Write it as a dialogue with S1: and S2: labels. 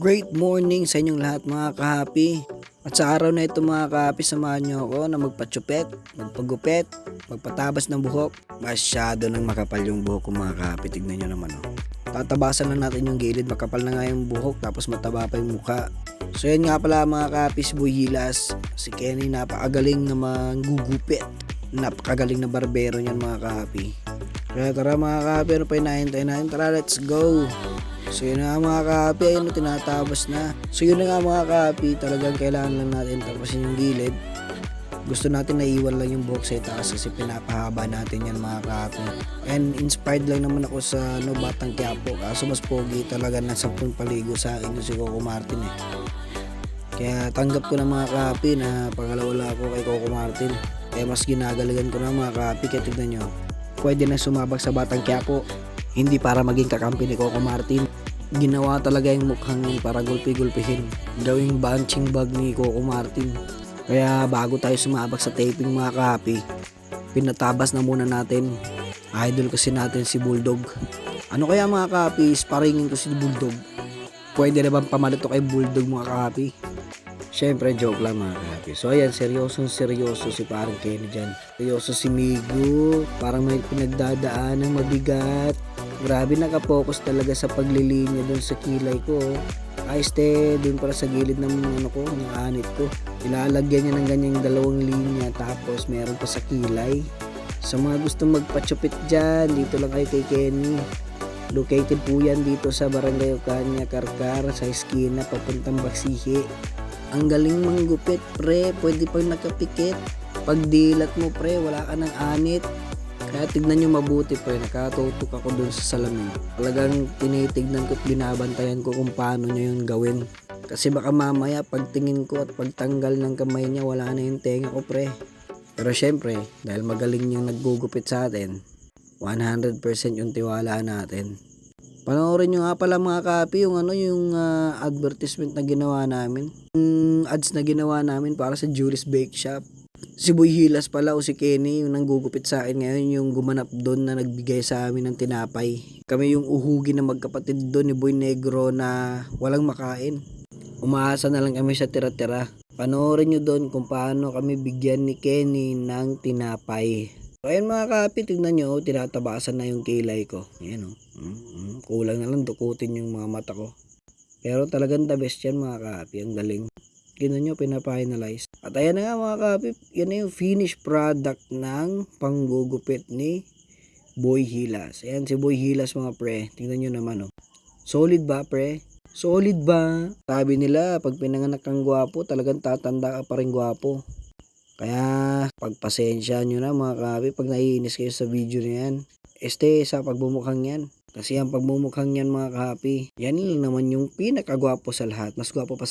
S1: Great morning sa inyong lahat mga kahapi. At sa araw na ito mga kahapi, samahan niyo ako na magpatsupet, magpagupet, magpatabas ng buhok. Masyado nang makapal yung buhok ko mga kahapi. Tignan nyo naman oh. Tatabasan na natin yung gilid, makapal na nga yung buhok tapos mataba pa yung mukha. So yan nga pala mga kahapi, si Boy Hilas. Si Kenny napakagaling na manggugupit. Napakagaling na barbero niyan mga kahapi. Kaya tara mga kahapi, ano pa hinahintay natin? Tara, let's go! So yun na nga mga kahapi, ayun na tinatabas na. So yun nga mga kahapi, talagang kailangan lang natin tapasin yung gilid. Gusto natin na iwan lang yung buhok sa itaas kasi pinapahaba natin yan mga kahapi. And inspired lang naman ako sa no, Batang Quiapo. Kaso mas pogi talaga na sampung paligo sa akin si Coco Martin eh. Kaya tanggap ko na mga kahapi na pangalawala ako kay Coco Martin. Kaya mas ginagalagan ko na mga kahapi kaya tignan nyo. Pwede na sumabak sa Batang Quiapo. Hindi para maging kakampi ni Coco Martin. Ginawa talaga yung mukhang yun para gulpi-gulpihin. Gawing bunching bag ni Coco Martin. Kaya bago tayo sumabak sa taping mga kahapi, pinatabas na muna natin. Idol kasi natin si Bulldog. Ano kaya mga kahapi, sparingin ko si Bulldog. Pwede na bang pamalit to kay Bulldog mga kahapi? Siyempre, joke lang mga kahapi. So ayan, seryosong seryoso si parang Kenny dyan. Seryoso si Migo. Parang may pinagdadaan ng mabigat. Grabe nakapokus talaga sa paglilinya doon sa kilay ko. Ayos te, doon para sa gilid ng ano ko, ng anit ko. Ilalagyan niya ng ganyang dalawang linya tapos meron pa sa kilay. Sa mga gustong magpachupit dyan, dito lang kayo kay Kenny. Located po yan dito sa Barangay Ocanya, Karkar, sa eskina, papuntang Baksihi. Ang galing manggupit, pre. Pwede pang nakapikit. Pag dilat mo, pre, wala ka ng anit. Kaya tignan nyo mabuti, pre. Nakatutok ako dun sa salamin. Talagang tinitignan ko at binabantayan ko kung paano nyo yun gawin. Kasi baka mamaya, pagtingin ko at pagtanggal ng kamay niya, wala na yung tenga ko, pre. Pero syempre, dahil magaling yung naggugupit sa atin, 100% yung tiwala natin. Panoorin nyo nga pala mga kapi yung ano yung ah, advertisement na ginawa namin. Yung ads na ginawa namin para sa Julie's Bake Shop. Si Boy Hilas pala o si Kenny yung nanggugupit sa akin ngayon yung gumanap doon na nagbigay sa amin ng tinapay. Kami yung uhugi na magkapatid doon ni Boy Negro na walang makain. Umaasa na lang kami sa tira-tira. Panoorin nyo doon kung paano kami bigyan ni Kenny ng tinapay. Ayan mga kapi, tignan nyo, tinatabasan na yung kilay ko. Ayan o. Mm, mm, kulang na lang dukutin yung mga mata ko. Pero talagang the best yan mga kapi, ang galing. Tignan nyo, pinafinalize. At ayan na nga mga kapi, yan na yung finished product ng panggugupit ni Boy Hilas. Ayan si Boy Hilas mga pre. Tingnan nyo naman oh. Solid ba pre? Solid ba? Sabi nila, pag pinanganak kang gwapo, talagang tatanda ka pa rin gwapo. Kaya, pagpasensya nyo na mga kapi, pag naiinis kayo sa video na yan, este sa pagbumukhang yan. Kasi ang pagmumukhang yan mga kapi, yan lang naman yung pinakagwapo sa lahat. Mas gwapo pa sa